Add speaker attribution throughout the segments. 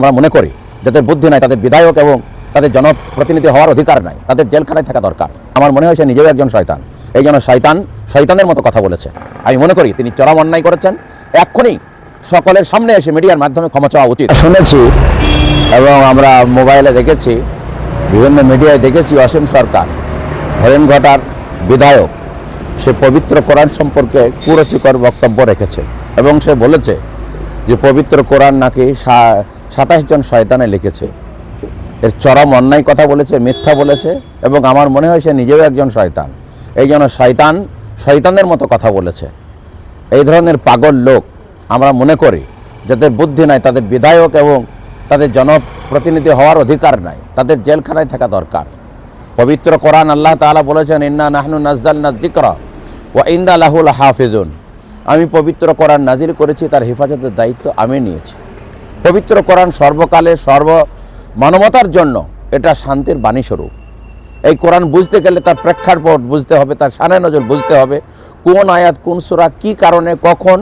Speaker 1: আমরা মনে করি যাদের বুদ্ধি নাই, তাদের বিধায়ক এবং তাদের জনপ্রতিনিধি হওয়ার অধিকার নাই, তাদের জেলখানায় থাকা দরকার। আমার মনে হয় সে নিজেও একজন শয়তান। এই জন্য শয়তান শয়তানের মতো কথা বলেছে। আমি মনে করি তিনি চরম অন্যায় করেছেন। এক্ষুনি সকলের সামনে এসে মিডিয়ার মাধ্যমে ক্ষমা চাওয়া উচিত। শুনেছি এবং আমরা মোবাইলে দেখেছি, বিভিন্ন মিডিয়ায় দেখেছি অসীম সরকার হরেনঘাটার বিধায়ক, সে পবিত্র কোরআন সম্পর্কে কুরচিকর বক্তব্য রেখেছে এবং সে বলেছে যে পবিত্র কোরআন নাকি সাতাশ জন শয়তানে লিখেছে। এর চরম অন্যায় কথা বলেছে, মিথ্যা বলেছে এবং আমার মনে হয় সে নিজেও একজন শয়তান। এই জন্য শয়তান শয়তানের মতো কথা বলেছে। এই ধরনের পাগল লোক আমরা মনে করি, যাদের বুদ্ধি নাই, তাদের বিধায়ক এবং তাদের জনপ্রতিনিধি হওয়ার অধিকার নাই, তাদের জেলখানায় থাকা দরকার। পবিত্র কোরআন আল্লাহ তাআলা বলেছেন, ইন্না নাহনু নাজ্জালনা যিকরা ওয়া ইন্দা লাহুল হাফিজুন। আমি পবিত্র কোরআন নাজির করেছি, তার হেফাজতের দায়িত্ব আমি নিয়েছি। পবিত্র কোরআন সর্বকালে সর্ব মানবতার জন্য এটা শান্তির বাণীস্বরূপ এই কোরআন বুঝতে গেলে তার প্রেক্ষাপট বুঝতে হবে, তার সানে নজর বুঝতে হবে, কোন আয়াত, কোন সুরা, কি কারণে, কখন,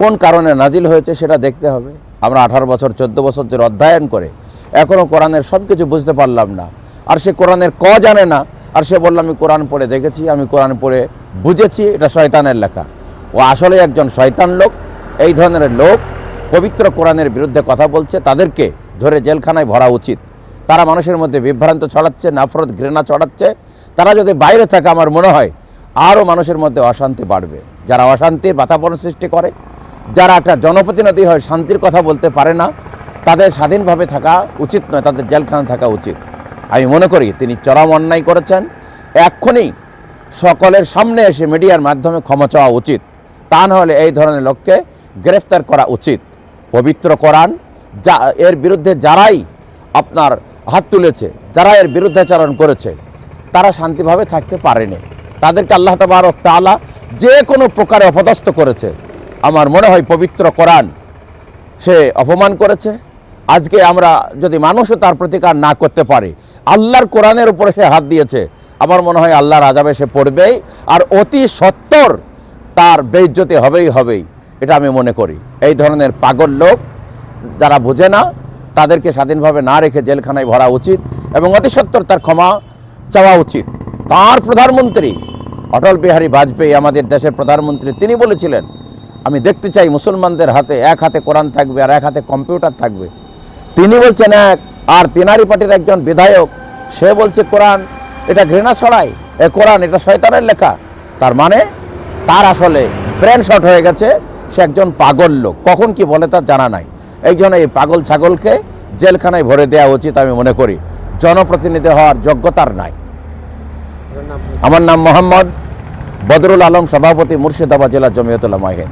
Speaker 1: কোন কারণে নাজিল হয়েছে সেটা দেখতে হবে। আমরা আঠারো বছর, চোদ্দ বছর ধরে অধ্যয়ন করে এখনও কোরআনের সব কিছু বুঝতে পারলাম না। আর সে কোরআনের ক জানে না, আর সে বলল, আমি কোরআন পড়ে দেখেছি, আমি কোরআন পড়ে বুঝেছি, এটা শয়তানের লেখা। ও আসলে একজন শয়তান লোক, এই ধরনের লোক পবিত্র কোরআনের বিরুদ্ধে কথা বলছে, তাদেরকে ধরে জেলখানায় ভরা উচিত। তারা মানুষের মধ্যে বিভ্রান্ত ছড়াচ্ছে, নাফরত, ঘৃণা ছড়াচ্ছে। তারা যদি বাইরে থাকে, আমার মনে হয় আরও মানুষের মধ্যে অশান্তি বাড়বে। যারা অশান্তির বাতাবরণ সৃষ্টি করে, যারা একটা জনপ্রতিনিধি হয় শান্তির কথা বলতে পারে না, তাদের স্বাধীনভাবে থাকা উচিত নয়, তাদের জেলখানা থাকা উচিত। আমি মনে করি তিনি চরম অন্যায় করেছেন। এক্ষুনি সকলের সামনে এসে মিডিয়ার মাধ্যমে ক্ষমা চাওয়া উচিত। তা নাহলে এই ধরনের লোককে গ্রেফতার করা উচিত। পবিত্র কোরআন, যা এর বিরুদ্ধে যারাই আপনার হাত তুলেছে যারা এর বিরুদ্ধাচারণ করেছে, তারা শান্তিভাবে থাকতে পারেনি। তাদেরকে আল্লাহ তাবারক তাআলা যে কোনো প্রকারে অপদস্থ করেছে। আমার মনে হয় পবিত্র কোরআন সে অপমান করেছে। আজকে আমরা যদি মানুষও তার প্রতিকার না করতে পারে, আল্লাহর কোরআনের উপরে সে হাত দিয়েছে, আমার মনে হয় আল্লাহর আজাবে সে পড়বেই। আর অতি সত্তর তার বেইজ্জতি হবেই হবেই। এটা আমি মনে করি। এই ধরনের পাগল লোক যারা বোঝে না, তাদেরকে স্বাধীনভাবে না রেখে জেলখানায় ভরা উচিত এবং অতি সত্তর তার ক্ষমা চাওয়া উচিত। তার প্রধানমন্ত্রী অটল বিহারী বাজপেয়ী, আমাদের দেশের প্রধানমন্ত্রী, তিনি বলেছিলেন, আমি দেখতে চাই মুসলমানদের হাতে এক হাতে কোরআন থাকবে আর এক হাতে কম্পিউটার থাকবে। তিনি বলছেন, এক, আর তিনারি পার্টির একজন বিধায়ক, সে বলছে কোরআন, এটা ঘৃণা ছড়ায়। এ কোরআন, এটা শয়তানের লেখা। তার মানে তার আসলে ব্রেন শট হয়ে গেছে। সে একজন পাগল লোক। কখন কি বলে তা জানা নাই। এই জন্য এই পাগল ছাগলকে জেলখানায় ভরে দেওয়া উচিত আমি মনে করি। জনপ্রতিনিধি হওয়ার যোগ্যতার নাই। আমার নাম মোহাম্মদ বদরুল আলম সভাপতি মুর্শিদাবাদ জেলা জমিয়তুল্লাহ মাহিন